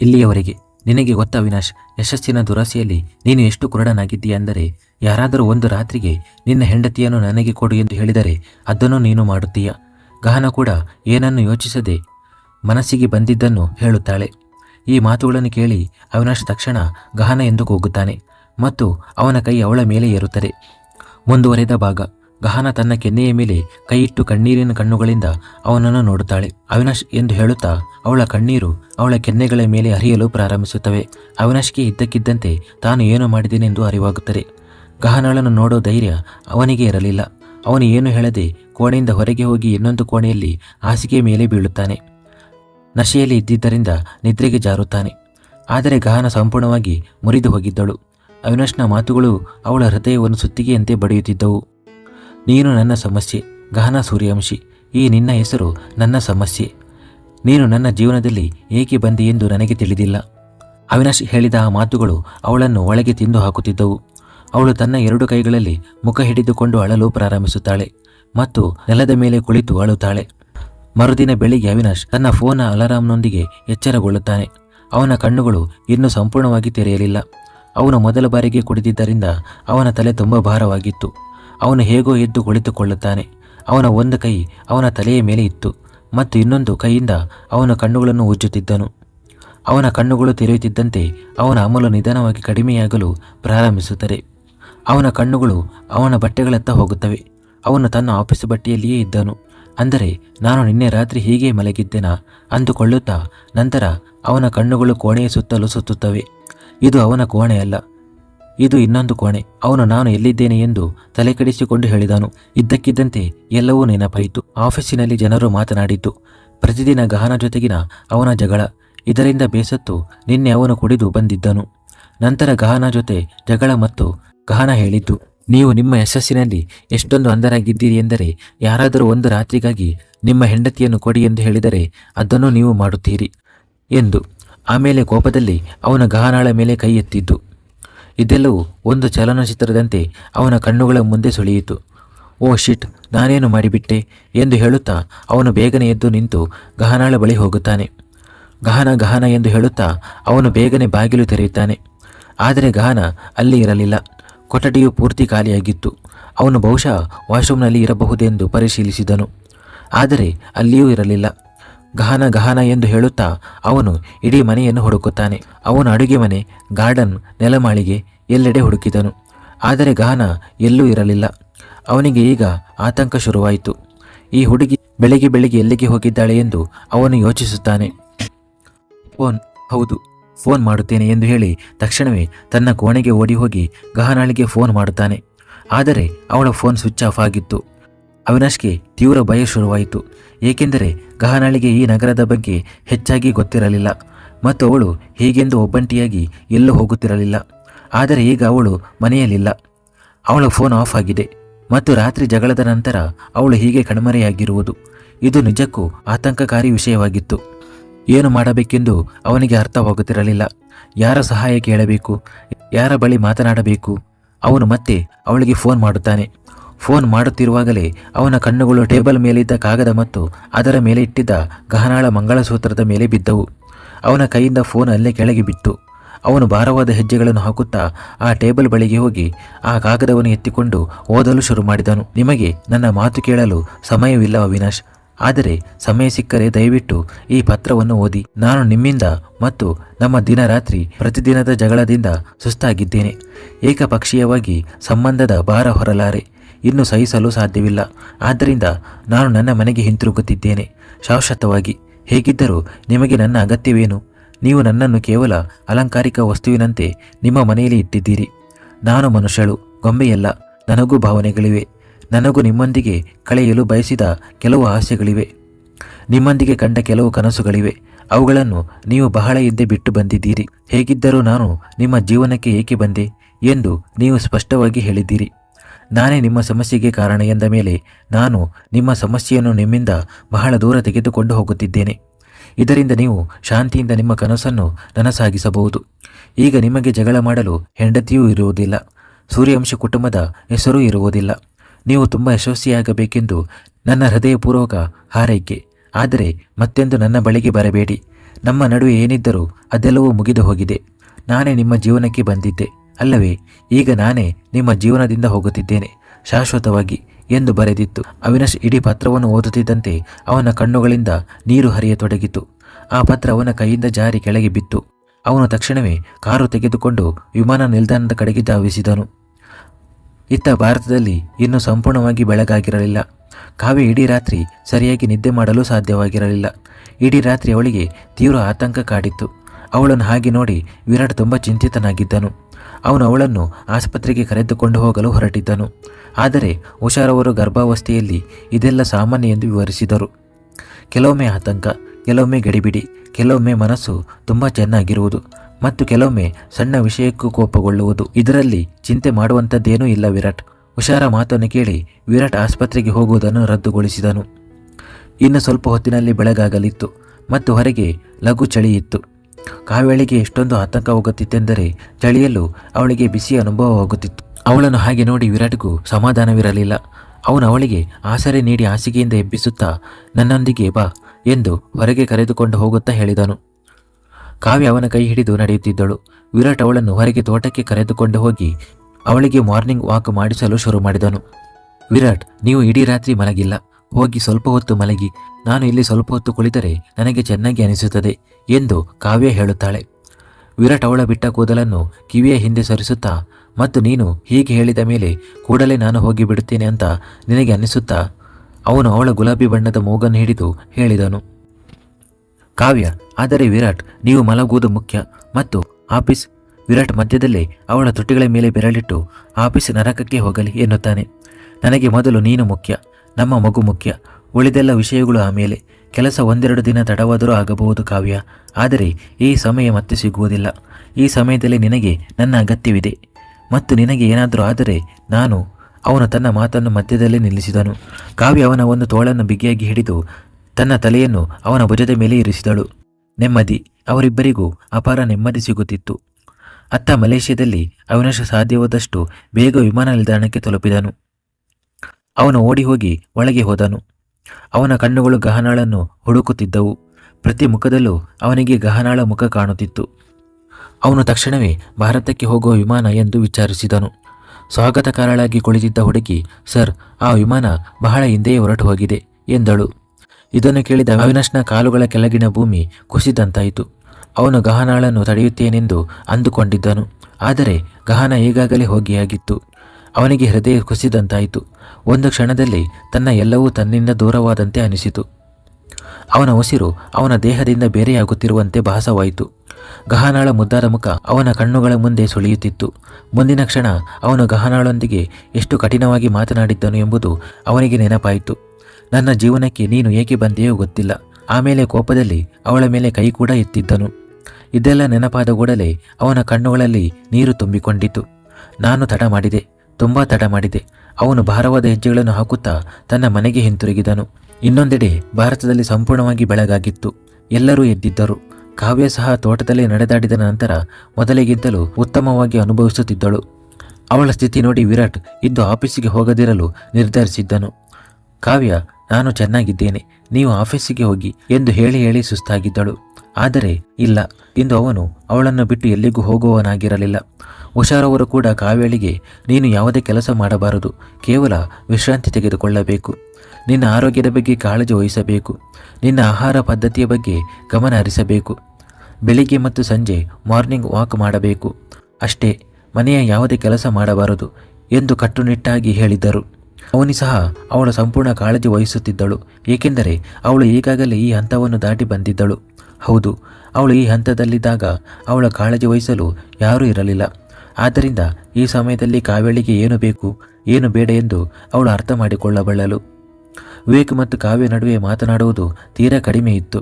ಇಲ್ಲಿಯವರೆಗೆ ನಿನಗೆ ಗೊತ್ತ ವಿನಾಶ್ ಯಶಸ್ಸಿನ ದುರಾಸೆಯಲ್ಲಿ ನೀನು ಎಷ್ಟು ಕುರುಡನಾಗಿದ್ದೀಯ ಅಂದರೆ, ಯಾರಾದರೂ ಒಂದು ರಾತ್ರಿಗೆ ನಿನ್ನ ಹೆಂಡತಿಯನ್ನು ನನಗೆ ಕೊಡು ಎಂದು ಹೇಳಿದರೆ ಅದನ್ನು ನೀನು ಮಾಡುತ್ತೀಯ? ಗಹನ ಕೂಡ ಏನನ್ನು ಯೋಚಿಸದೆ ಮನಸ್ಸಿಗೆ ಬಂದಿದ್ದನ್ನು ಹೇಳುತ್ತಾಳೆ. ಈ ಮಾತುಗಳನ್ನು ಕೇಳಿ ಅವಿನಾಶ್ ತಕ್ಷಣ ಗಹನ ಎಂದು ಕೂಗುತ್ತಾನೆ ಮತ್ತು ಅವನ ಕೈ ಅವಳ ಮೇಲೆ ಏರುತ್ತದೆ. ಮುಂದುವರೆದ ಭಾಗ. ಗಹನ ತನ್ನ ಕೆನ್ನೆಯ ಮೇಲೆ ಕೈಯಿಟ್ಟು ಕಣ್ಣೀರಿನ ಕಣ್ಣುಗಳಿಂದ ಅವನನ್ನು ನೋಡುತ್ತಾಳೆ. ಅವಿನಾಶ್ ಎಂದು ಹೇಳುತ್ತಾ ಅವಳ ಕಣ್ಣೀರು ಅವಳ ಕೆನ್ನೆಗಳ ಮೇಲೆ ಹರಿಯಲು ಪ್ರಾರಂಭಿಸುತ್ತವೆ. ಅವಿನಾಶ್ಗೆ ಇದ್ದಕ್ಕಿದ್ದಂತೆ ತಾನು ಏನು ಮಾಡಿದ್ದೇನೆಂದು ಅರಿವಾಗುತ್ತದೆ. ಗಹನಳನ್ನು ನೋಡೋ ಧೈರ್ಯ ಅವನಿಗೆ ಇರಲಿಲ್ಲ. ಅವನು ಏನು ಹೇಳದೆ ಕೋಣೆಯಿಂದ ಹೊರಗೆ ಹೋಗಿ ಇನ್ನೊಂದು ಕೋಣೆಯಲ್ಲಿ ಹಾಸಿಗೆ ಮೇಲೆ ಬೀಳುತ್ತಾನೆ. ನಶೆಯಲ್ಲಿ ಇದ್ದಿದ್ದರಿಂದ ನಿದ್ರೆಗೆ ಜಾರುತ್ತಾನೆ. ಆದರೆ ಗಹನ ಸಂಪೂರ್ಣವಾಗಿ ಮುರಿದು ಹೋಗಿದ್ದಳು. ಅವಿನಾಶ್ನ ಮಾತುಗಳು ಅವಳ ಹೃದಯವನ್ನು ಸುತ್ತಿಗೆಯಂತೆ ಬಡಿಯುತ್ತಿದ್ದವು. ನೀನು ನನ್ನ ಸಮಸ್ಯೆ ಗಹನ ಸೂರ್ಯವಂಶಿ. ಈ ನಿನ್ನ ಹೆಸರು ನನ್ನ ಸಮಸ್ಯೆ. ನೀನು ನನ್ನ ಜೀವನದಲ್ಲಿ ಏಕೆ ಬಂದಿ ಎಂದು ನನಗೆ ತಿಳಿದಿಲ್ಲ. ಅವಿನಾಶ್ ಹೇಳಿದ ಆ ಮಾತುಗಳು ಅವಳನ್ನು ಒಳಗೆ ತಿಂದು ಹಾಕುತ್ತಿದ್ದವು. ಅವಳು ತನ್ನ ಎರಡು ಕೈಗಳಲ್ಲಿ ಮುಖ ಹಿಡಿದುಕೊಂಡು ಅಳಲು ಪ್ರಾರಂಭಿಸುತ್ತಾಳೆ ಮತ್ತು ನೆಲದ ಮೇಲೆ ಕುಳಿತು ಅಳುತ್ತಾಳೆ. ಮರುದಿನ ಬೆಳಿಗ್ಗೆ ಅವಿನಾಶ್ ತನ್ನ ಫೋನ್ನ ಅಲಾರಾಂನೊಂದಿಗೆ ಎಚ್ಚರಗೊಳ್ಳುತ್ತಾನೆ. ಅವನ ಕಣ್ಣುಗಳು ಇನ್ನೂ ಸಂಪೂರ್ಣವಾಗಿ ತೆರೆಯಲಿಲ್ಲ. ಅವನು ಮೊದಲ ಬಾರಿಗೆ ಕುಡಿದಿದ್ದರಿಂದ ಅವನ ತಲೆ ತುಂಬ ಭಾರವಾಗಿತ್ತು. ಅವನು ಹೇಗೋ ಎದ್ದು ಕುಳಿತುಕೊಳ್ಳುತ್ತಾನೆ. ಅವನ ಒಂದು ಕೈ ಅವನ ತಲೆಯ ಮೇಲೆ ಇತ್ತು, ಮತ್ತು ಇನ್ನೊಂದು ಕೈಯಿಂದ ಅವನ ಕಣ್ಣುಗಳನ್ನು ಉಜ್ಜುತ್ತಿದ್ದನು. ಅವನ ಕಣ್ಣುಗಳು ತೆರೆಯುತ್ತಿದ್ದಂತೆ ಅವನ ಅಮಲು ನಿಧಾನವಾಗಿ ಕಡಿಮೆಯಾಗಲು ಪ್ರಾರಂಭಿಸುತ್ತದೆ. ಅವನ ಕಣ್ಣುಗಳು ಅವನ ಬಟ್ಟೆಗಳತ್ತ ಹೋಗುತ್ತವೆ. ಅವನು ತನ್ನ ಆಫೀಸ್ ಬಟ್ಟೆಯಲ್ಲಿಯೇ ಇದ್ದನು. ಅಂದರೆ, ನಾನು ನಿನ್ನೆ ರಾತ್ರಿ ಹೀಗೆ ಮಲಗಿದ್ದೆನಾ? ಅಂದುಕೊಳ್ಳುತ್ತಾ ನಂತರ ಅವನ ಕಣ್ಣುಗಳು ಕೋಣೆಯ ಸುತ್ತಲೂ ಸುತ್ತುತ್ತವೆ. ಇದು ಅವನ ಕೋಣೆಯಲ್ಲ. ಇದು ಇನ್ನೊಂದು ಕೋಣೆ. ಅವನು ನಾನು ಎಲ್ಲಿದ್ದೇನೆ ಎಂದು ತಲೆಕೆಡಿಸಿಕೊಂಡು ಹೇಳಿದನು. ಇದ್ದಕ್ಕಿದ್ದಂತೆ ಎಲ್ಲವೂ ನೆನಪಾಯಿತು. ಆಫೀಸಿನಲ್ಲಿ ಜನರು ಮಾತನಾಡಿದ್ದು, ಪ್ರತಿದಿನ ಗಹನ ಜೊತೆಗಿನ ಅವನ ಜಗಳ. ಇದರಿಂದ ಬೇಸತ್ತು ನಿನ್ನೆ ಅವನು ಕುಡಿದು ಬಂದಿದ್ದನು. ನಂತರ ಗಹನ ಜೊತೆ ಜಗಳ ಮತ್ತು ಗಹನ ಹೇಳಿದ್ದು, ನೀವು ನಿಮ್ಮ ಯಶಸ್ಸಿನಲ್ಲಿ ಎಷ್ಟೊಂದು ಅಂದರಾಗಿದ್ದೀರಿ ಎಂದರೆ ಯಾರಾದರೂ ಒಂದು ರಾತ್ರಿಗಾಗಿ ನಿಮ್ಮ ಹೆಂಡತಿಯನ್ನು ಕೊಡಿ ಎಂದು ಹೇಳಿದರೆ ಅದನ್ನು ನೀವು ಮಾಡುತ್ತೀರಿ ಎಂದು. ಆಮೇಲೆ ಕೋಪದಲ್ಲಿ ಅವನ ಗಹನಾಳ ಮೇಲೆ ಕೈ ಎತ್ತಿದ್ದು ಇದೆಲ್ಲವೂ ಒಂದು ಚಲನಚಿತ್ರದಂತೆ ಅವನ ಕಣ್ಣುಗಳ ಮುಂದೆ ಸುಳಿಯಿತು. ಓ ಶಿಟ್, ನಾನೇನು ಮಾಡಿಬಿಟ್ಟೆ ಎಂದು ಹೇಳುತ್ತಾ ಅವನು ಬೇಗನೆ ಎದ್ದು ನಿಂತು ಗಹನಾಳ ಬಳಿ ಹೋಗುತ್ತಾನೆ. ಗಹನ ಗಹನ ಎಂದು ಹೇಳುತ್ತಾ ಅವನು ಬೇಗನೆ ಬಾಗಿಲು ತೆರೆಯುತ್ತಾನೆ. ಆದರೆ ಗಹನ ಅಲ್ಲಿ ಇರಲಿಲ್ಲ. ಕೊಠಡಿಯು ಪೂರ್ತಿ ಖಾಲಿಯಾಗಿತ್ತು. ಅವನು ಬಹುಶಃ ವಾಶ್ರೂಮ್ನಲ್ಲಿ ಇರಬಹುದೆಂದು ಪರಿಶೀಲಿಸಿದನು. ಆದರೆ ಅಲ್ಲಿಯೂ ಇರಲಿಲ್ಲ. ಗಹನ ಗಹನ ಎಂದು ಹೇಳುತ್ತಾ ಅವನು ಇಡೀ ಮನೆಯನ್ನು ಹುಡುಕುತ್ತಾನೆ. ಅವನು ಅಡುಗೆ ಮನೆ ಗಾರ್ಡನ್ ನೆಲಮಾಳಿಗೆ ಎಲ್ಲೆಡೆ ಹುಡುಕಿದನು. ಆದರೆ ಗಹನ ಎಲ್ಲೂ ಇರಲಿಲ್ಲ. ಅವನಿಗೆ ಈಗ ಆತಂಕ ಶುರುವಾಯಿತು. ಈ ಹುಡುಗಿ ಬೆಳಿಗ್ಗೆ ಬೆಳಿಗ್ಗೆ ಎಲ್ಲಿಗೆ ಹೋಗಿದ್ದಾಳೆ ಎಂದು ಅವನು ಯೋಚಿಸುತ್ತಾನೆ. ಫೋನ್, ಹೌದು, ಫೋನ್ ಮಾಡುತ್ತೇನೆ ಎಂದು ಹೇಳಿ ತಕ್ಷಣವೇ ತನ್ನ ಕೋಣೆಗೆ ಓಡಿ ಹೋಗಿ ಗಹನಾಳಿಗೆ ಫೋನ್ ಮಾಡುತ್ತಾನೆ. ಆದರೆ ಅವಳ ಫೋನ್ ಸ್ವಿಚ್ ಆಫ್ ಆಗಿತ್ತು. ಅವಿನಾಶ್ಗೆ ತೀವ್ರ ಭಯ ಶುರುವಾಯಿತು. ಏಕೆಂದರೆ ಗಹನಾಳಿಗೆ ಈ ನಗರದ ಬಗ್ಗೆ ಹೆಚ್ಚಾಗಿ ಗೊತ್ತಿರಲಿಲ್ಲ, ಮತ್ತು ಅವಳು ಹೀಗೆಂದು ಒಬ್ಬಂಟಿಯಾಗಿ ಎಲ್ಲೂ ಹೋಗುತ್ತಿರಲಿಲ್ಲ. ಆದರೆ ಈಗ ಅವಳು ಮನೆಯಲ್ಲಿಲ್ಲ. ಅವಳ ಫೋನ್ ಆಫ್ ಆಗಿದೆ, ಮತ್ತು ರಾತ್ರಿ ಜಗಳದ ನಂತರ ಅವಳು ಹೀಗೆ ಕಣ್ಮರೆಯಾಗಿರುವುದು. ಇದು ನಿಜಕ್ಕೂ ಆತಂಕಕಾರಿ ವಿಷಯವಾಗಿತ್ತು. ಏನು ಮಾಡಬೇಕೆಂದು ಅವನಿಗೆ ಅರ್ಥವಾಗುತ್ತಿರಲಿಲ್ಲ. ಯಾರ ಸಹಾಯ ಕೇಳಬೇಕು, ಯಾರ ಬಳಿ ಮಾತನಾಡಬೇಕು, ಅವನು ಮತ್ತೆ ಅವಳಿಗೆ ಫೋನ್ ಮಾಡುತ್ತಾನೆ. ಫೋನ್ ಮಾಡುತ್ತಿರುವಾಗಲೇ ಅವನ ಕಣ್ಣುಗಳು ಟೇಬಲ್ ಮೇಲಿದ್ದ ಕಾಗದ ಮತ್ತು ಅದರ ಮೇಲೆ ಇಟ್ಟಿದ್ದ ಗಹನಾಳ ಮಂಗಳಸೂತ್ರದ ಮೇಲೆ ಬಿದ್ದವು. ಅವನ ಕೈಯಿಂದ ಫೋನ್ ಅಲ್ಲೇ ಕೆಳಗೆ ಬಿತ್ತು. ಅವನು ಭಾರವಾದ ಹೆಜ್ಜೆಗಳನ್ನು ಹಾಕುತ್ತಾ ಆ ಟೇಬಲ್ ಬಳಿಗೆ ಹೋಗಿ ಆ ಕಾಗದವನ್ನು ಎತ್ತಿಕೊಂಡು ಓದಲು ಶುರು ಮಾಡಿದನು. ನಿಮಗೆ ನನ್ನ ಮಾತು ಕೇಳಲು ಸಮಯವಿಲ್ಲ ಅವಿನಾಶ್. ಆದರೆ ಸಮಯ ಸಿಕ್ಕರೆ ದಯವಿಟ್ಟು ಈ ಪತ್ರವನ್ನು ಓದಿ. ನಾನು ನಿಮ್ಮಿಂದ ಮತ್ತು ನಮ್ಮ ದಿನರಾತ್ರಿ ಪ್ರತಿದಿನದ ಜಗಳದಿಂದ ಸುಸ್ತಾಗಿದ್ದೇನೆ. ಏಕಪಕ್ಷೀಯವಾಗಿ ಸಂಬಂಧದ ಭಾರ ಹೊರಲಾರೆ. ಇನ್ನು ಸಹಿಸಲು ಸಾಧ್ಯವಿಲ್ಲ. ಆದ್ದರಿಂದ ನಾನು ನನ್ನ ಮನೆಗೆ ಹಿಂತಿರುಗುತ್ತಿದ್ದೇನೆ. ಶಾಶ್ವತವಾಗಿ, ಹೇಗಿದ್ದರೂ ನಿಮಗೆ ನನ್ನ ಅಗತ್ಯವೇನು? ನೀವು ನನ್ನನ್ನು ಕೇವಲ ಅಲಂಕಾರಿಕ ವಸ್ತುವಿನಂತೆ ನಿಮ್ಮ ಮನೆಯಲ್ಲಿ ಇಟ್ಟಿದ್ದೀರಿ. ನಾನು ಮನುಷ್ಯಳು, ಗೊಂಬೆಯಲ್ಲ, ನನಗೂ ಭಾವನೆಗಳಿವೆ. ನನಗೂ ನಿಮ್ಮೊಂದಿಗೆ ಕಳೆಯಲು ಬಯಸಿದ ಕೆಲವು ಆಸೆಗಳಿವೆ. ನಿಮ್ಮೊಂದಿಗೆ ಕಂಡ ಕೆಲವು ಕನಸುಗಳಿವೆ. ಅವುಗಳನ್ನು ನೀವು ಬಹಳ ಹಿಂದೆ ಬಿಟ್ಟು ಬಂದಿದ್ದೀರಿ. ಹೇಗಿದ್ದರೂ ನಾನು ನಿಮ್ಮ ಜೀವನಕ್ಕೆ ಏಕೆ ಬಂದೆ ಎಂದು ನೀವು ಸ್ಪಷ್ಟವಾಗಿ ಹೇಳಿದ್ದೀರಿ. ನಾನೇ ನಿಮ್ಮ ಸಮಸ್ಯೆಗೆ ಕಾರಣ ಎಂದ ಮೇಲೆ ನಾನು ನಿಮ್ಮ ಸಮಸ್ಯೆಯನ್ನು ನಿಮ್ಮಿಂದ ಬಹಳ ದೂರ ತೆಗೆದುಕೊಂಡು ಹೋಗುತ್ತಿದ್ದೇನೆ. ಇದರಿಂದ ನೀವು ಶಾಂತಿಯಿಂದ ನಿಮ್ಮ ಕನಸನ್ನು ನನಸಾಗಿಸಬಹುದು. ಈಗ ನಿಮಗೆ ಜಗಳ ಮಾಡಲು ಹೆಂಡತಿಯೂ ಇರುವುದಿಲ್ಲ. ಸೂರ್ಯವಂಶ ಕುಟುಂಬದ ಹೆಸರೂ ಇರುವುದಿಲ್ಲ. ನೀವು ತುಂಬ ಯಶಸ್ವಿಯಾಗಬೇಕೆಂದು ನನ್ನ ಹೃದಯಪೂರ್ವಕ ಹಾರೈಕೆ. ಆದರೆ ಮತ್ತೆಂದು ನನ್ನ ಬಳಿಗೆ ಬರಬೇಡಿ. ನಮ್ಮ ನಡುವೆ ಏನಿದ್ದರೂ ಅದೆಲ್ಲವೂ ಮುಗಿದು ಹೋಗಿದೆ ನಾನೇ ನಿಮ್ಮ ಜೀವನಕ್ಕೆ ಬಂದಿದ್ದೆ. ಅಲ್ಲವೇ, ಈಗ ನಾನೇ ನಿಮ್ಮ ಜೀವನದಿಂದ ಹೋಗುತ್ತಿದ್ದೇನೆ. ಶಾಶ್ವತವಾಗಿ ಎಂದು ಬರೆದಿತ್ತು. ಅವಿನಾಶ್ ಇಡೀ ಪತ್ರವನ್ನು ಓದುತ್ತಿದ್ದಂತೆ ಅವನ ಕಣ್ಣುಗಳಿಂದ ನೀರು ಹರಿಯತೊಡಗಿತು. ಆ ಪತ್ರ ಅವನ ಕೈಯಿಂದ ಜಾರಿ ಕೆಳಗೆ ಬಿತ್ತು. ಅವನು ತಕ್ಷಣವೇ ಕಾರು ತೆಗೆದುಕೊಂಡು ವಿಮಾನ ನಿಲ್ದಾಣದ ಕಡೆಗೆ ಧಾವಿಸಿದನು. ಇತ್ತ ಭಾರತದಲ್ಲಿ ಇನ್ನೂ ಸಂಪೂರ್ಣವಾಗಿ ಬೆಳಗಾಗಿರಲಿಲ್ಲ. ಕಾವ್ಯ ಇಡೀ ರಾತ್ರಿ ಸರಿಯಾಗಿ ನಿದ್ದೆ ಮಾಡಲು ಸಾಧ್ಯವಾಗಿರಲಿಲ್ಲ. ಇಡೀ ರಾತ್ರಿ ಅವಳಿಗೆ ತೀವ್ರ ಆತಂಕ ಕಾಡಿತ್ತು. ಅವಳನ್ನು ಹಾಗೆ ನೋಡಿ ವಿರಾಟ್ ತುಂಬ ಚಿಂತಿತನಾಗಿದ್ದನು. ಅವನು ಅವಳನ್ನು ಆಸ್ಪತ್ರೆಗೆ ಕರೆದುಕೊಂಡು ಹೋಗಲು ಹೊರಟಿದ್ದನು. ಆದರೆ ಹುಷಾರವರು ಗರ್ಭಾವಸ್ಥೆಯಲ್ಲಿ ಇದೆಲ್ಲ ಸಾಮಾನ್ಯ ಎಂದು ವಿವರಿಸಿದರು. ಕೆಲವೊಮ್ಮೆ ಆತಂಕ, ಕೆಲವೊಮ್ಮೆ ಗಡಿಬಿಡಿ, ಕೆಲವೊಮ್ಮೆ ಮನಸ್ಸು ತುಂಬ ಚೆನ್ನಾಗಿರುವುದು ಮತ್ತು ಕೆಲವೊಮ್ಮೆ ಸಣ್ಣ ವಿಷಯಕ್ಕೂ ಕೋಪಗೊಳ್ಳುವುದು. ಇದರಲ್ಲಿ ಚಿಂತೆ ಮಾಡುವಂಥದ್ದೇನೂ ಇಲ್ಲ ವಿರಾಟ್. ಹುಷಾರ ಮಾತನ್ನು ಕೇಳಿ ವಿರಾಟ್ ಆಸ್ಪತ್ರೆಗೆ ಹೋಗುವುದನ್ನು ರದ್ದುಗೊಳಿಸಿದನು. ಇನ್ನು ಸ್ವಲ್ಪ ಹೊತ್ತಿನಲ್ಲಿ ಬೆಳಗಾಗಲಿತ್ತು ಮತ್ತು ಹೊರಗೆ ಲಘು ಚಳಿ ಇತ್ತು ಕಾವೇಳಿಗೆ ಎಷ್ಟೊಂದು ಆತಂಕವಾಗುತ್ತಿತ್ತೆಂದರೆ ಚಳಿಯಲ್ಲೂ ಅವಳಿಗೆ ಬಿಸಿ ಅನುಭವವಾಗುತ್ತಿತ್ತು ಅವಳನ್ನು ಹಾಗೆ ನೋಡಿ ವಿರಾಟ್ಗೂ ಸಮಾಧಾನವಿರಲಿಲ್ಲ. ಅವನು ಅವಳಿಗೆ ಆಸರೆ ನೀಡಿ ಹಾಸಿಗೆಯಿಂದ ಎಬ್ಬಿಸುತ್ತಾ, ನನ್ನೊಂದಿಗೆ ಬಾ ಎಂದು ಹೊರಗೆ ಕರೆದುಕೊಂಡು ಹೋಗುತ್ತಾ ಹೇಳಿದನು. ಕಾವ್ಯ ಅವನ ಕೈ ಹಿಡಿದು ನಡೆಯುತ್ತಿದ್ದಳು. ವಿರಾಟ್ ಅವಳನ್ನು ಹೊರಗೆ ತೋಟಕ್ಕೆ ಕರೆದುಕೊಂಡು ಹೋಗಿ ಅವಳಿಗೆ ಮಾರ್ನಿಂಗ್ ವಾಕ್ ಮಾಡಿಸಲು ಶುರು ಮಾಡಿದನು. ವಿರಾಟ್, ನೀವು ಇಡೀ ರಾತ್ರಿ ಮಲಗಿಲ್ಲ. ಹೋಗಿ ಸ್ವಲ್ಪ ಹೊತ್ತು ಮಲಗಿ. ನಾನು ಇಲ್ಲಿ ಸ್ವಲ್ಪ ಹೊತ್ತು ಕುಳಿತರೆ ನನಗೆ ಚೆನ್ನಾಗಿ ಅನಿಸುತ್ತದೆ ಎಂದು ಕಾವ್ಯ ಹೇಳುತ್ತಾಳೆ. ವಿರಾಟ್ ಅವಳ ಬಿಟ್ಟ ಕೂದಲನ್ನು ಕಿವಿಯ ಹಿಂದೆ ಸರಿಸುತ್ತಾ, ಮತ್ತು ನೀನು ಹೀಗೆ ಹೇಳಿದ ಮೇಲೆ ಕೂಡಲೇ ನಾನು ಹೋಗಿ ಬಿಡುತ್ತೇನೆ ಅಂತ ನಿನಗೆ ಅನ್ನಿಸುತ್ತಾ ಅವನು ಅವಳ ಗುಲಾಬಿ ಬಣ್ಣದ ಮೂಗನ್ನು ಹಿಡಿದು ಹೇಳಿದನು. ಕಾವ್ಯ, ಆದರೆ ವಿರಾಟ್, ನೀವು ಮಲಗುವುದು ಮುಖ್ಯ. ಮತ್ತು ಆಫೀಸ್? ವಿರಾಟ್ ಮಧ್ಯದಲ್ಲೇ ಅವಳ ತುಟಿಗಳ ಮೇಲೆ ಬೆರಳಿಟ್ಟು, ಆಫೀಸ್ ನರಕಕ್ಕೆ ಹೋಗಲಿ ಎನ್ನುತ್ತಾನೆ. ನನಗೆ ಮೊದಲು ನೀನು ಮುಖ್ಯ. ನಮ್ಮ ಮಗು ಮುಖ್ಯ. ಉಳಿದೆಲ್ಲ ವಿಷಯಗಳು ಆಮೇಲೆ ಕೆಲಸ ಒಂದೆರಡು ದಿನ ತಡವಾದರೂ ಆಗಬಹುದು ಕಾವ್ಯ. ಆದರೆ ಈ ಸಮಯ ಮತ್ತೆ ಸಿಗುವುದಿಲ್ಲ. ಈ ಸಮಯದಲ್ಲಿ ನಿನಗೆ ನನ್ನ ಅಗತ್ಯವಿದೆ. ಮತ್ತು ನಿನಗೆ ಏನಾದರೂ ಆದರೆ ನಾನು ಅವನು ತನ್ನ ಮಾತನ್ನು ಮಧ್ಯದಲ್ಲೇ ನಿಲ್ಲಿಸಿದನು. ಕಾವ್ಯ ಅವನ ಒಂದು ತೋಳನ್ನು ಬಿಗಿಯಾಗಿ ಹಿಡಿದು ತನ್ನ ತಲೆಯನ್ನು ಅವನ ಭುಜದ ಮೇಲೆ ಇರಿಸಿದಳು. ನೆಮ್ಮದಿ. ಅವರಿಬ್ಬರಿಗೂ ಅಪಾರ ನೆಮ್ಮದಿ ಸಿಗುತ್ತಿತ್ತು. ಅತ್ತ ಮಲೇಷ್ಯಾದಲ್ಲಿ ಅವಿನಾಶ ಸಾಧ್ಯವಾದಷ್ಟು ಬೇಗ ವಿಮಾನ ನಿಲ್ದಾಣಕ್ಕೆ ತಲುಪಿದನು. ಅವನು ಓಡಿ ಹೋಗಿ ಒಳಗೆ ಹೋದನು. ಅವನ ಕಣ್ಣುಗಳು ಗಹನಾಳನ್ನು ಹುಡುಕುತ್ತಿದ್ದವು. ಪ್ರತಿ ಮುಖದಲ್ಲೂ ಅವನಿಗೆ ಗಹನಾಳ ಮುಖ ಕಾಣುತ್ತಿತ್ತು. ಅವನು ತಕ್ಷಣವೇ ಭಾರತಕ್ಕೆ ಹೋಗುವ ವಿಮಾನ ಎಂದು ವಿಚಾರಿಸಿದನು. ಸ್ವಾಗತಕಾರಳಾಗಿ ಕುಳಿತಿದ್ದ ಹುಡುಗಿ, ಸರ್, ಆ ವಿಮಾನ ಬಹಳ ಹಿಂದೆಯೇ ಹೊರಟು ಹೋಗಿದೆ ಎಂದಳು. ಇದನ್ನು ಕೇಳಿದ ಅವಿನಾಶ್ನ ಕಾಲುಗಳ ಕೆಳಗಿನ ಭೂಮಿ ಕುಸಿದಂತಾಯಿತು. ಅವನು ಗಹನಾಳನ್ನು ತಡೆಯುತ್ತೇನೆಂದು ಅಂದುಕೊಂಡಿದ್ದನು. ಆದರೆ ಗಹನ ಈಗಾಗಲೇ ಹೋಗಿಯಾಗಿತ್ತು. ಅವನಿಗೆ ಹೃದಯ ಕುಸಿದಂತಾಯಿತು. ಒಂದು ಕ್ಷಣದಲ್ಲಿ ತನ್ನ ಎಲ್ಲವೂ ತನ್ನಿಂದ ದೂರವಾದಂತೆ ಅನಿಸಿತು. ಅವನ ಉಸಿರು ಅವನ ದೇಹದಿಂದ ಬೇರೆಯಾಗುತ್ತಿರುವಂತೆ ಭಾಸವಾಯಿತು. ಗಹನಾಳ ಮುದ್ದಾದ ಮುಖ ಅವನ ಕಣ್ಣುಗಳ ಮುಂದೆ ಸುಳಿಯುತ್ತಿತ್ತು. ಮುಂದಿನ ಕ್ಷಣ ಅವನು ಗಹನಾಳೊಂದಿಗೆ ಎಷ್ಟು ಕಠಿಣವಾಗಿ ಮಾತನಾಡಿದ್ದನು ಎಂಬುದು ಅವನಿಗೆ ನೆನಪಾಯಿತು. ನನ್ನ ಜೀವನಕ್ಕೆ ನೀನು ಏಕೆ ಬಂದೆಯೋ ಗೊತ್ತಿಲ್ಲ. ಆಮೇಲೆ ಕೋಪದಲ್ಲಿ ಅವಳ ಮೇಲೆ ಕೈ ಕೂಡ ಎತ್ತಿದ್ದನು. ಇದೆಲ್ಲ ನೆನಪಾದ ಕೂಡಲೇ ಅವನ ಕಣ್ಣುಗಳಲ್ಲಿ ನೀರು ತುಂಬಿಕೊಂಡಿತು. ನಾನು ತಡ ಮಾಡಿದೆ. ತುಂಬ ತಡ ಮಾಡಿದೆ. ಅವನು ಭಾರವಾದ ಹೆಜ್ಜೆಗಳನ್ನು ಹಾಕುತ್ತಾ ತನ್ನ ಮನೆಗೆ ಹಿಂತಿರುಗಿದನು. ಇನ್ನೊಂದೆಡೆ ಭಾರತದಲ್ಲಿ ಸಂಪೂರ್ಣವಾಗಿ ಬೆಳಗಾಗಿತ್ತು. ಎಲ್ಲರೂ ಎದ್ದಿದ್ದರು. ಕಾವ್ಯ ಸಹ ತೋಟದಲ್ಲಿ ನಡೆದಾಡಿದ ನಂತರ ಮೊದಲಿಗಿಂತಲೂ ಉತ್ತಮವಾಗಿ ಅನುಭವಿಸುತ್ತಿದ್ದಳು. ಅವಳ ಸ್ಥಿತಿ ನೋಡಿ ವಿರಾಟ್ ಇದ್ದು ಆಫೀಸಿಗೆ ಹೋಗದಿರಲು ನಿರ್ಧರಿಸಿದ್ದನು. ಕಾವ್ಯ, ನಾನು ಚೆನ್ನಾಗಿದ್ದೇನೆ. ನೀವು ಆಫೀಸಿಗೆ ಹೋಗಿ ಎಂದು ಹೇಳಿ ಹೇಳಿ ಸುಸ್ತಾಗಿದ್ದಳು. ಆದರೆ ಇಲ್ಲ, ಇಂದು ಅವನು ಅವಳನ್ನು ಬಿಟ್ಟು ಎಲ್ಲಿಗೂ ಹೋಗುವವನಾಗಿರಲಿಲ್ಲ. ಹುಷಾರವರು ಕೂಡ ಕಾವೇಳಿಗೆ, ನೀನು ಯಾವುದೇ ಕೆಲಸ ಮಾಡಬಾರದು, ಕೇವಲ ವಿಶ್ರಾಂತಿ ತೆಗೆದುಕೊಳ್ಳಬೇಕು. ನಿನ್ನ ಆರೋಗ್ಯದ ಬಗ್ಗೆ ಕಾಳಜಿ ವಹಿಸಬೇಕು, ನಿನ್ನ ಆಹಾರ ಪದ್ಧತಿಯ ಬಗ್ಗೆ ಗಮನ ಹರಿಸಬೇಕು. ಬೆಳಿಗ್ಗೆ ಮತ್ತು ಸಂಜೆ ಮಾರ್ನಿಂಗ್ ವಾಕ್ ಮಾಡಬೇಕು. ಅಷ್ಟೇ, ಮನೆಯ ಯಾವುದೇ ಕೆಲಸ ಮಾಡಬಾರದು ಎಂದು ಕಟ್ಟುನಿಟ್ಟಾಗಿ ಹೇಳಿದ್ದರು ಅವನಿ ಸಹ ಅವಳ ಸಂಪೂರ್ಣ ಕಾಳಜಿ ವಹಿಸುತ್ತಿದ್ದಳು, ಏಕೆಂದರೆ ಅವಳು ಈಗಾಗಲೇ ಈ ಹಂತವನ್ನು ದಾಟಿ ಬಂದಿದ್ದಳು. ಹೌದು, ಅವಳು ಈ ಹಂತದಲ್ಲಿದ್ದಾಗ ಅವಳ ಕಾಳಜಿ ವಹಿಸಲು ಯಾರೂ ಇರಲಿಲ್ಲ. ಆದ್ದರಿಂದ ಈ ಸಮಯದಲ್ಲಿ ಕಾವೇಳಿಗೆ ಏನು ಬೇಕು, ಏನು ಬೇಡ ಎಂದು ಅವಳು ಅರ್ಥ ಮಾಡಿಕೊಳ್ಳಬಲ್ಲಳು. ವಿವೇಕ್ ಮತ್ತು ಕಾವ್ಯ ನಡುವೆ ಮಾತನಾಡುವುದು ತೀರಾ ಕಡಿಮೆ ಇತ್ತು.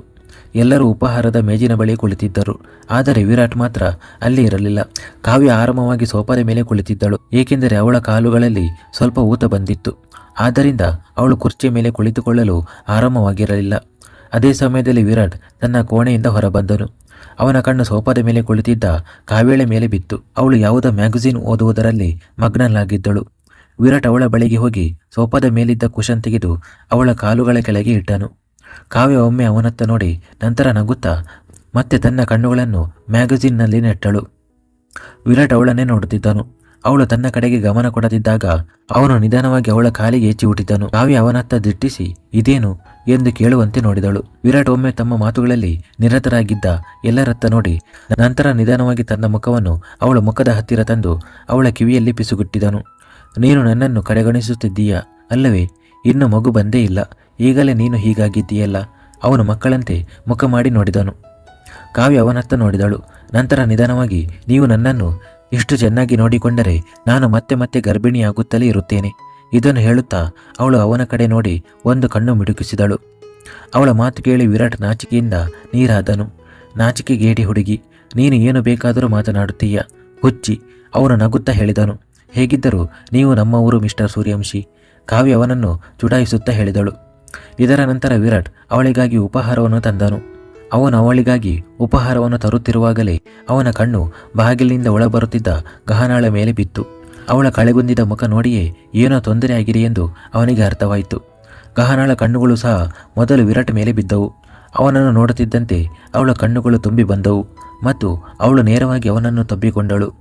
ಎಲ್ಲರೂ ಉಪಹಾರದ ಮೇಜಿನ ಬಳಿ ಕುಳಿತಿದ್ದರು, ಆದರೆ ವಿರಾಟ್ ಮಾತ್ರ ಅಲ್ಲಿ ಇರಲಿಲ್ಲ. ಕಾವ್ಯ ಆರಾಮವಾಗಿ ಸೋಫಾದ ಮೇಲೆ ಕುಳಿತಿದ್ದಳು, ಏಕೆಂದರೆ ಅವಳ ಕಾಲುಗಳಲ್ಲಿ ಸ್ವಲ್ಪ ಊತ ಬಂದಿತ್ತು. ಆದ್ದರಿಂದ ಅವಳು ಕುರ್ಚಿಯ ಮೇಲೆ ಕುಳಿತುಕೊಳ್ಳಲು ಆರಾಮವಾಗಿರಲಿಲ್ಲ. ಅದೇ ಸಮಯದಲ್ಲಿ ವಿರಾಟ್ ತನ್ನ ಕೋಣೆಯಿಂದ ಹೊರಬಂದನು. ಅವನ ಕಣ್ಣು ಸೋಫಾದ ಮೇಲೆ ಕುಳಿತಿದ್ದ ಕಾವೇಳೆ ಮೇಲೆ ಬಿತ್ತು. ಅವಳು ಯಾವುದೋ ಮ್ಯಾಗಝಿನ್ ಓದುವುದರಲ್ಲಿ ಮಗ್ನಲಾಗಿದ್ದಳು ವಿರಾಟ್ ಅವಳ ಬಳಿಗೆ ಹೋಗಿ ಸೋಫಾದ ಮೇಲಿದ್ದ ಕುಶನ್ ತೆಗೆದು ಅವಳ ಕಾಲುಗಳ ಕೆಳಗೆ ಇಟ್ಟನು. ಕಾವ್ಯ ಒಮ್ಮೆ ಅವನತ್ತ ನೋಡಿ ನಂತರ ನಗುತ್ತಾ ಮತ್ತೆ ತನ್ನ ಕಣ್ಣುಗಳನ್ನು ಮ್ಯಾಗಝಿನ್ನಲ್ಲಿ ನೆಟ್ಟಳು. ವಿರಾಟ್ ಅವಳನ್ನೇ ನೋಡುತ್ತಿದ್ದನು. ಅವಳು ತನ್ನ ಕಡೆಗೆ ಗಮನ ಕೊಡದಿದ್ದಾಗ ಅವನು ನಿಧಾನವಾಗಿ ಅವಳ ಕಾಲಿಗೆ ಹೆಚ್ಚಿ ಹುಟ್ಟಿದ್ದನು ಕಾವ್ಯ ಅವನತ್ತ ದಿಟ್ಟಿಸಿ, ಇದೇನು? ಎಂದು ಕೇಳುವಂತೆ ನೋಡಿದಳು. ವಿರಾಟ್ ಒಮ್ಮೆ ತಮ್ಮ ಮಾತುಗಳಲ್ಲಿ ನಿರತರಾಗಿದ್ದ ಎಲ್ಲರತ್ತ ನೋಡಿ ನಂತರ ನಿಧಾನವಾಗಿ ತನ್ನ ಮುಖವನ್ನು ಅವಳ ಮುಖದ ಹತ್ತಿರ ತಂದು ಅವಳ ಕಿವಿಯಲ್ಲಿ ಪಿಸುಗುಟ್ಟಿದನು. ನೀನು ನನ್ನನ್ನು ಕಡೆಗಣಿಸುತ್ತಿದ್ದೀಯ? ಅಲ್ಲವೇ, ಇನ್ನು ಮಗು ಬಂದೇ ಇಲ್ಲ. ಈಗಲೇ ನೀನು ಹೀಗಾಗಿದ್ದೀಯಲ್ಲ? ಅವನು ಮಕ್ಕಳಂತೆ ಮುಖ ಮಾಡಿ ನೋಡಿದನು. ಕಾವ್ಯ ಅವನತ್ತ ನೋಡಿದಳು. ನಂತರ ನಿಧಾನವಾಗಿ, ನೀವು ನನ್ನನ್ನು ಇಷ್ಟು ಚೆನ್ನಾಗಿ ನೋಡಿಕೊಂಡರೆ ನಾನು ಮತ್ತೆ ಮತ್ತೆ ಗರ್ಭಿಣಿಯಾಗುತ್ತಲೇ ಇರುತ್ತೇನೆ. ಇದನ್ನು ಹೇಳುತ್ತಾ ಅವಳು ಅವನ ಕಡೆ ನೋಡಿ ಒಂದು ಕಣ್ಣು ಮಿಡುಕಿಸಿದಳು. ಅವಳ ಮಾತು ಕೇಳಿ ವಿರಾಟ್ ನಾಚಿಕೆಯಿಂದ ನೀರಾದನು. ನಾಚಿಕೆ ಗೇಡಿ ಹುಡುಗಿ, ನೀನು ಏನು ಬೇಕಾದರೂ ಮಾತನಾಡುತ್ತೀಯ. ಹುಚ್ಚಿ, ಅವನು ನಗುತ್ತಾ ಹೇಳಿದನು. ಹೇಗಿದ್ದರೂ ನೀವು ನಮ್ಮ ಊರು ಮಿಸ್ಟರ್ ಸೂರ್ಯವಂಶಿ. ಕಾವ್ಯ ಅವನನ್ನು ಚುಡಾಯಿಸುತ್ತಾ ಹೇಳಿದಳು. ಇದರ ನಂತರ ವಿರಾಟ್ ಅವಳಿಗಾಗಿ ಉಪಹಾರವನ್ನು ತಂದನು. ಅವನು ಅವಳಿಗಾಗಿ ಉಪಹಾರವನ್ನು ತರುತ್ತಿರುವಾಗಲೇ ಅವನ ಕಣ್ಣು ಬಾಗಿಲಿನಿಂದ ಒಳಬರುತ್ತಿದ್ದ ಗಹನಾಳ ಮೇಲೆ ಬಿತ್ತು. ಅವಳ ಕಳೆಗುಂದಿದ ಮುಖ ನೋಡಿಯೇ ಏನೋ ತೊಂದರೆ ಆಗಿದೆ ಎಂದು ಅವನಿಗೆ ಅರ್ಥವಾಯಿತು. ಗಹನಾಳ ಕಣ್ಣುಗಳು ಸಹ ಮೊದಲು ವಿರಾಟ್ ಮೇಲೆ ಬಿದ್ದವು. ಅವನನ್ನು ನೋಡುತ್ತಿದ್ದಂತೆ ಅವಳ ಕಣ್ಣುಗಳು ತುಂಬಿ ಬಂದವು ಮತ್ತು ಅವಳು ನೇರವಾಗಿ ಅವನನ್ನು ತಬ್ಬಿಕೊಂಡಳು.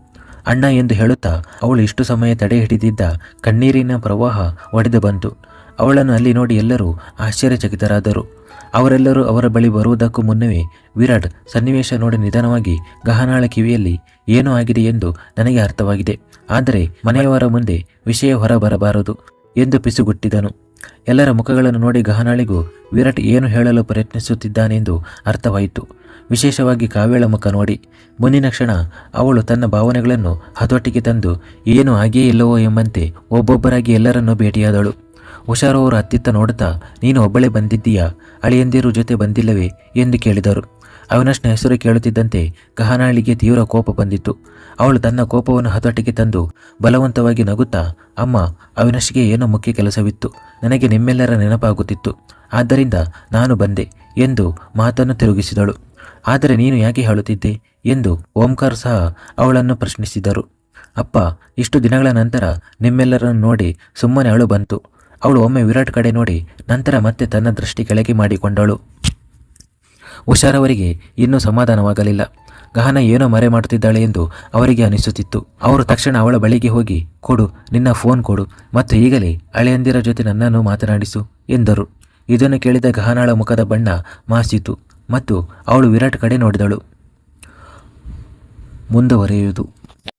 ಅಣ್ಣ ಎಂದು ಹೇಳುತ್ತಾ ಅವಳು ಇಷ್ಟು ಸಮಯ ತಡೆ ಹಿಡಿದಿದ್ದ ಕಣ್ಣೀರಿನ ಪ್ರವಾಹ ಒಡೆದು ಬಂತು. ಅವಳನ್ನು ಅಲ್ಲಿ ನೋಡಿ ಎಲ್ಲರೂ ಆಶ್ಚರ್ಯಚಕಿತರಾದರು. ಅವರೆಲ್ಲರೂ ಅವರ ಬಳಿ ಬರುವುದಕ್ಕೂ ಮುನ್ನವೇ ವಿರಾಟ್ ಸನ್ನಿವೇಶ ನೋಡಿ ನಿಧಾನವಾಗಿ ಗಹನಾಳ ಕಿವಿಯಲ್ಲಿ, ಏನೂ ಆಗಿದೆ ಎಂದು ನನಗೆ ಅರ್ಥವಾಗಿದೆ. ಆದರೆ ಮನೆಯವರ ಮುಂದೆ ವಿಷಯ ಹೊರಬರಬಾರದು ಎಂದು ಪಿಸುಗುಟ್ಟಿದನು. ಎಲ್ಲರ ಮುಖಗಳನ್ನು ನೋಡಿ ಗಹನಾಳಿಗೂ ವಿರಾಟ್ ಏನು ಹೇಳಲು ಪ್ರಯತ್ನಿಸುತ್ತಿದ್ದಾನೆಂದು ಅರ್ಥವಾಯಿತು. ವಿಶೇಷವಾಗಿ ಕಾವ್ಯಳ ಮುಖ ನೋಡಿ. ಮುಂದಿನ ಕ್ಷಣ ಅವಳು ತನ್ನ ಭಾವನೆಗಳನ್ನು ಹತೋಟಿಗೆ ತಂದು, ಏನು ಆಗಿಯೇ ಇಲ್ಲವೋ ಎಂಬಂತೆ ಒಬ್ಬೊಬ್ಬರಾಗಿ ಎಲ್ಲರನ್ನೂ ಭೇಟಿಯಾದಳು. ಹುಷಾರು ಅವರು ಅತ್ತಿತ್ತ ನೋಡುತ್ತಾ ನೀನು ಒಬ್ಬಳೇ ಬಂದಿದ್ದೀಯಾ? ಅಳಿಯಂದಿರು ಜೊತೆ ಬಂದಿಲ್ಲವೇ? ಎಂದು ಕೇಳಿದರು. ಅವಿನಾಶ್ನ ಹೆಸರು ಕೇಳುತ್ತಿದ್ದಂತೆ ಗಹನಾಳಿಗೆ ತೀವ್ರ ಕೋಪ ಬಂದಿತ್ತು. ಅವಳು ತನ್ನ ಕೋಪವನ್ನು ಹತೋಟಿಗೆ ತಂದು ಬಲವಂತವಾಗಿ ನಗುತ್ತಾ, ಅಮ್ಮ, ಅವಿನಾಶ್ಗೆ ಏನೋ ಮುಖ್ಯ ಕೆಲಸವಿತ್ತು. ನನಗೆ ನಿಮ್ಮೆಲ್ಲರ ನೆನಪಾಗುತ್ತಿತ್ತು. ಆದ್ದರಿಂದ ನಾನು ಬಂದೆ ಎಂದು ಮಾತನ್ನು ತಿರುಗಿಸಿದಳು. ಆದರೆ ನೀನು ಯಾಕೆ ಹೇಳುತ್ತಿದ್ದೆ ಎಂದು ಓಂಕಾರ್ ಸಹ ಅವಳನ್ನು ಪ್ರಶ್ನಿಸಿದರು. ಅಪ್ಪ, ಇಷ್ಟು ದಿನಗಳ ನಂತರ ನಿಮ್ಮೆಲ್ಲರನ್ನು ನೋಡಿ ಸುಮ್ಮನೆ ಅಳು ಬಂತು. ಅವಳು ಒಮ್ಮೆ ವಿರಾಟ್ ಕಡೆ ನೋಡಿ ನಂತರ ಮತ್ತೆ ತನ್ನ ದೃಷ್ಟಿ ಕೆಳಗೆ ಮಾಡಿಕೊಂಡಳು ಹುಷಾರವರಿಗೆ ಇನ್ನೂ ಸಮಾಧಾನವಾಗಲಿಲ್ಲ. ಗಹನ ಏನೋ ಮರೆ ಮಾಡುತ್ತಿದ್ದಾಳೆ ಎಂದು ಅವರಿಗೆ ಅನಿಸುತ್ತಿತ್ತು. ಅವರು ತಕ್ಷಣ ಅವಳ ಬಳಿಗೆ ಹೋಗಿ, ಕೊಡು, ನಿನ್ನ ಫೋನ್ ಕೊಡು, ಮತ್ತು ಈಗಲೇ ಅಳೆಯಂದಿರ ಜೊತೆ ನನ್ನನ್ನು ಮಾತನಾಡಿಸು, ಎಂದರು. ಇದನ್ನು ಕೇಳಿದ ಗಹನಾಳ ಮುಖದ ಬಣ್ಣ ಮಾಸಿತು, ಮತ್ತು ಅವಳು ವಿರಾಟ್ ಕಡೆ ನೋಡಿದಳು. ಮುಂದುವರಿಯುವುದು.